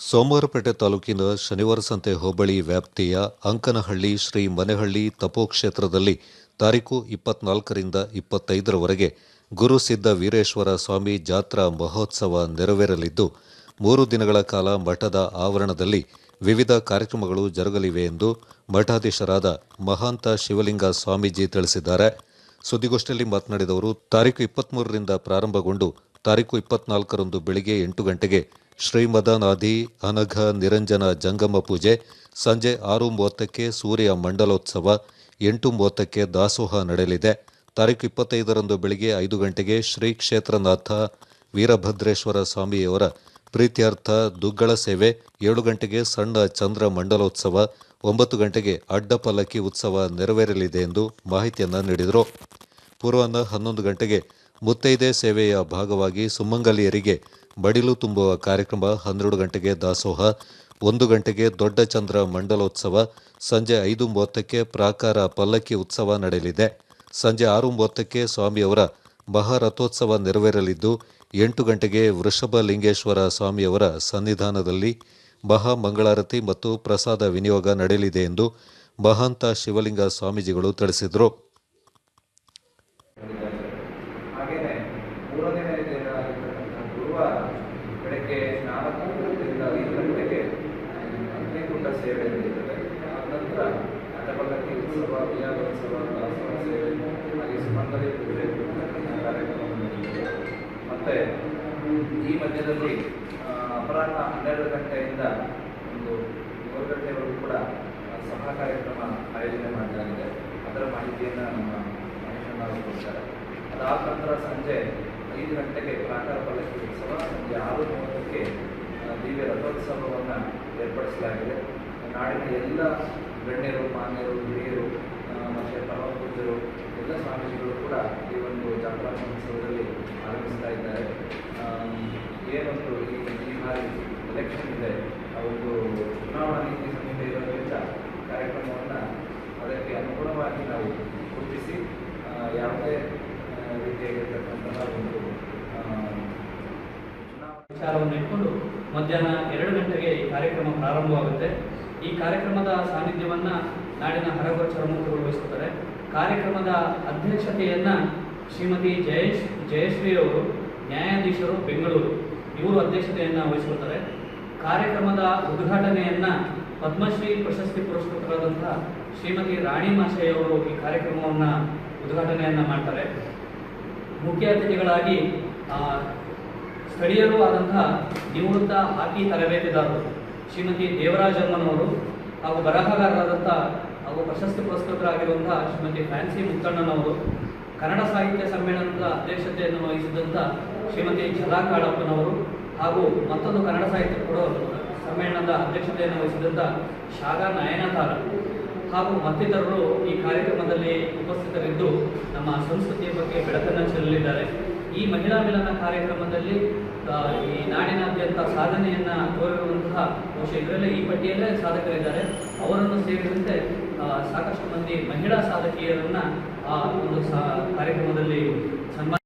ಸೋಮವಾರಪೇಟೆ ತಾಲೂಕಿನ ಶನಿವಾರ ಸಂತೆ ಹೋಬಳಿ ವ್ಯಾಪ್ತಿಯ ಅಂಕನಹಳ್ಳಿ ಶ್ರೀ ಮನೆಹಳ್ಳಿ ತಪೋಕ್ಷೇತ್ರದಲ್ಲಿ ತಾರೀಕು ಇಪ್ಪತ್ನಾಲ್ಕರಿಂದ ಇಪ್ಪತ್ತೈದರವರೆಗೆ ಗುರುಸಿದ್ಧ ವೀರೇಶ್ವರ ಸ್ವಾಮಿ ಜಾತ್ರಾ ಮಹೋತ್ಸವ ನೆರವೇರಲಿದ್ದು, ಮೂರು ದಿನಗಳ ಕಾಲ ಮಠದ ಆವರಣದಲ್ಲಿ ವಿವಿಧ ಕಾರ್ಯಕ್ರಮಗಳು ಜರುಗಲಿವೆ ಎಂದು ಮಠಾಧೀಶರಾದ ಮಹಾಂತ ಶಿವಲಿಂಗ ಸ್ವಾಮೀಜಿ ತಿಳಿಸಿದ್ದಾರೆ. ಸುದ್ದಿಗೋಷ್ಠಿಯಲ್ಲಿ ಮಾತನಾಡಿದವರು ತಾರೀಕು ಇಪ್ಪತ್ತ್ಮೂರರಿಂದ ಪ್ರಾರಂಭಗೊಂಡು ತಾರೀಕು ಇಪ್ಪತ್ನಾಲ್ಕರಂದು ಬೆಳಿಗ್ಗೆ ಎಂಟು ಗಂಟೆಗೆ ಶ್ರೀಮದನಾದಿ ಅನಘ ನಿರಂಜನ ಜಂಗಮ ಪೂಜೆ, ಸಂಜೆ ಆರು ಮೂವತ್ತಕ್ಕೆ ಸೂರ್ಯ ಮಂಡಲೋತ್ಸವ ಎಂಟು ಮೂವತ್ತಕ್ಕೆ ದಾಸೋಹ ನಡೆಯಲಿದೆ. ತಾರೀಕು ಇಪ್ಪತ್ತೈದರಂದು ಬೆಳಿಗ್ಗೆ ಐದು ಗಂಟೆಗೆ ಶ್ರೀ ಕ್ಷೇತ್ರನಾಥ ವೀರಭದ್ರೇಶ್ವರ ಸ್ವಾಮಿಯವರ ಪ್ರೀತ್ಯರ್ಥ ದುಗ್ಗಳ ಸೇವೆ, ಏಳು ಗಂಟೆಗೆ ಸಣ್ಣ ಚಂದ್ರ ಮಂಡಲೋತ್ಸವ, ಒಂಬತ್ತು ಗಂಟೆಗೆ ಅಡ್ಡ ಪಲ್ಲಕ್ಕಿ ಉತ್ಸವ ನೆರವೇರಲಿದೆ ಎಂದು ಮಾಹಿತಿಯನ್ನು ನೀಡಿದರು. ಪೂರ್ವಾಹ್ನ ಹನ್ನೊಂದು ಗಂಟೆಗೆ ಮುತ್ತೈದೆ ಸೇವೆಯ ಭಾಗವಾಗಿ ಸುಮಂಗಲಿಯರಿಗೆ ಬಡಿಲು ತುಂಬುವ ಕಾರ್ಯಕ್ರಮ ಹನ್ನೆರಡು ಗಂಟೆಗೆ ದಾಸೋಹ, ಒಂದು ಗಂಟೆಗೆ ದೊಡ್ಡ ಚಂದ್ರ ಮಂಡಲೋತ್ಸವ, ಸಂಜೆ ಐದು ಮೂವತ್ತಕ್ಕೆ ಪ್ರಾಕಾರ ಪಲ್ಲಕ್ಕಿ ಉತ್ಸವ ನಡೆಯಲಿದೆ. ಸಂಜೆ ಆರು ಮೂವತ್ತಕ್ಕೆ ಸ್ವಾಮಿಯವರ ಮಹಾರಥೋತ್ಸವ ನೆರವೇರಲಿದ್ದು, ಎಂಟು ಗಂಟೆಗೆ ವೃಷಭಲಿಂಗೇಶ್ವರ ಸ್ವಾಮಿಯವರ ಸನ್ನಿಧಾನದಲ್ಲಿ ಮಹಾ ಮಂಗಳಾರತಿ ಮತ್ತು ಪ್ರಸಾದ ವಿನಿಯೋಗ ನಡೆಯಲಿದೆ ಎಂದು ಮಹಾಂತ ಶಿವಲಿಂಗ ಸ್ವಾಮೀಜಿಗಳು ತಿಳಿಸಿದರು ಹಾಗೆಯೇ ಮೂರನೇ ದಿನವಾಗಿರ್ತಕ್ಕಂಥ ಗುರುವಾರ ಬೆಳಗ್ಗೆ ನಾಲ್ಕು ಗಂಟೆಯಿಂದ ಐದು ಗಂಟೆಗೆ ಸೇವೆ ನಡೆಯುತ್ತದೆ ನಂತರ ಅಟಪಲ್ಲಕ್ಕಿ ಉತ್ಸವ ವಿಜಯೋತ್ಸವ ದಾಸೋಹ ಸೇವೆ ಹಾಗೆ ಸ್ಪಂದನೆ ಪೂಜೆ ನಡೆಯುತ್ತದೆ ಮತ್ತು ಈ ಮಧ್ಯದಲ್ಲಿ ಅಪರಾಹ್ನ ಹನ್ನೆರಡು ಗಂಟೆಯಿಂದ ಒಂದು ಮೂರು ಗಂಟೆವರೆಗೂ ಕೂಡ ಸಭಾ ಕಾರ್ಯಕ್ರಮ ಆಯೋಜನೆ ಮಾಡಲಾಗಿದೆ. ಅದರ ಮಾಹಿತಿಯನ್ನು ನಮ್ಮ ಮಹೇಶಣ್ಣ ಕೊಡ್ತಾರೆ ಅದಾದ ನಂತರ ಸಂಜೆ ಐದು ಗಂಟೆಗೆ ಪ್ರಾಕಾರ ಪಲ್ಲಕ್ಕಿ ಉತ್ಸವ, ಸಂಜೆ ಆರು ಮೂವತ್ತಕ್ಕೆ ದಿವ್ಯ ರಥೋತ್ಸವವನ್ನು ಏರ್ಪಡಿಸಲಾಗಿದೆ. ನಾಡಿನ ಎಲ್ಲ ಗಣ್ಯರು, ಮಾನ್ಯರು, ಹಿರಿಯರು ಮತ್ತು ಪರಮಪೂಜ್ಯರು, ಎಲ್ಲ ಸ್ವಾಮೀಜಿಗಳು ಕೂಡ ಈ ಒಂದು ಜಾತ್ರಾ ಮಹೋತ್ಸವದಲ್ಲಿ ಆಗಮಿಸ್ತಾ ಇದ್ದಾರೆ. ಏನೊಂದು ಈ ಈ ಬಾರಿ ಎಲೆಕ್ಷನ್ ಇದೆ, ಆ ಒಂದು ಚುನಾವಣಾ ನೀತಿ ಸಂಹಿತೆ ಇರೋದ್ರಿಂದ ಕಾರ್ಯಕ್ರಮವನ್ನು ಅದಕ್ಕೆ ಅನುಗುಣವಾಗಿ ನಾವು ಗುರುತಿಸಿ ಆ, ಯಾವುದೇ ಆ, ರೀತಿಯಾಗಿರ್ತಕ್ಕಂತಹ ಒಂದು ಆ, ಚುನಾವಣಾ ವಿಚಾರವನ್ನು ಇಟ್ಕೊಂಡು ಮಧ್ಯಾಹ್ನ ಎರಡು ಗಂಟೆಗೆ ಈ ಕಾರ್ಯಕ್ರಮ ಪ್ರಾರಂಭವಾಗುತ್ತೆ. ಈ ಕಾರ್ಯಕ್ರಮದ ಸಾನ್ನಿಧ್ಯವನ್ನು ನಾಡಿನ ಹರಗೋಚರ ಚರ್ಮೂರ್ತಿಗಳು ವಹಿಸುತ್ತಾರೆ ಕಾರ್ಯಕ್ರಮದ ಅಧ್ಯಕ್ಷತೆಯನ್ನು ಶ್ರೀಮತಿ ಜಯೇಶ್, ಜಯಶ್ರೀ ಅವರು, ನ್ಯಾಯಾಧೀಶರು ಬೆಂಗಳೂರು. ಇವರು ಅಧ್ಯಕ್ಷತೆಯನ್ನು ವಹಿಸುತ್ತಾರೆ ಕಾರ್ಯಕ್ರಮದ ಉದ್ಘಾಟನೆಯನ್ನು ಪದ್ಮಶ್ರೀ ಪ್ರಶಸ್ತಿ ಪುರಸ್ಕೃತರಾದಂತಹ ಶ್ರೀಮತಿ ರಾಣಿ ಮಾಶಯ್ಯ ಅವರು ಈ ಕಾರ್ಯಕ್ರಮವನ್ನು ಉದ್ಘಾಟನೆಯನ್ನು ಮಾಡ್ತಾರೆ. ಮುಖ್ಯ ಅತಿಥಿಗಳಾಗಿ ಸ್ಥಳೀಯರು ಆದಂತಹ ನಿವೃತ್ತ ಹಾಕಿ ತರಬೇತಿದಾರರು ಶ್ರೀಮತಿ ದೇವರಾಜಮ್ಮನವರು ಹಾಗೂ ಬರಹಗಾರರಾದಂಥ ಹಾಗೂ ಪ್ರಶಸ್ತಿ ಪುರಸ್ಕೃತರಾಗಿರುವಂತಹ ಶ್ರೀಮತಿ ಫ್ಯಾನ್ಸಿ ಮುತ್ತಣ್ಣನವರು ಕನ್ನಡ ಸಾಹಿತ್ಯ ಸಮ್ಮೇಳನದ ಅಧ್ಯಕ್ಷತೆಯನ್ನು ವಹಿಸಿದಂಥ ಶ್ರೀಮತಿ ಛಲಾ ಕಾಳಪ್ಪನವರು ಹಾಗೂ ಮತ್ತೊಂದು ಕನ್ನಡ ಸಾಹಿತ್ಯ ಕೂಡ ಸಮ್ಮೇಳನದ ಅಧ್ಯಕ್ಷತೆಯನ್ನು ವಹಿಸಿದಂಥ ಶಾಗಾ ನಯನತಾರ ಹಾಗೂ ಮತ್ತಿತರರು ಈ ಕಾರ್ಯಕ್ರಮದಲ್ಲಿ ಉಪಸ್ಥಿತರಿದ್ದು ನಮ್ಮ ಸಂಸ್ಕೃತಿಯ ಬಗ್ಗೆ ಬೆಳಕನ್ನು ಚೆಲ್ಲಲಿದ್ದಾರೆ. ಈ ಮಹಿಳಾ ಮಿಲನ ಕಾರ್ಯಕ್ರಮದಲ್ಲಿ ಈ ನಾಡಿನಾದ್ಯಂತ ಸಾಧನೆಯನ್ನ ತೋರಿರುವಂತಹ ಬಹುಶಃ ಇದರಲ್ಲೇ ಈ ಪಟ್ಟಿಯಲ್ಲೇ ಸಾಧಕರಿದ್ದಾರೆ. ಅವರನ್ನು ಸೇರಿದಂತೆ ಸಾಕಷ್ಟು ಮಂದಿ ಮಹಿಳಾ ಸಾಧಕಿಯರನ್ನ ಆ ಒಂದು ಸಾ, ಕಾರ್ಯಕ್ರಮದಲ್ಲಿ ಸನ್ಮಾನ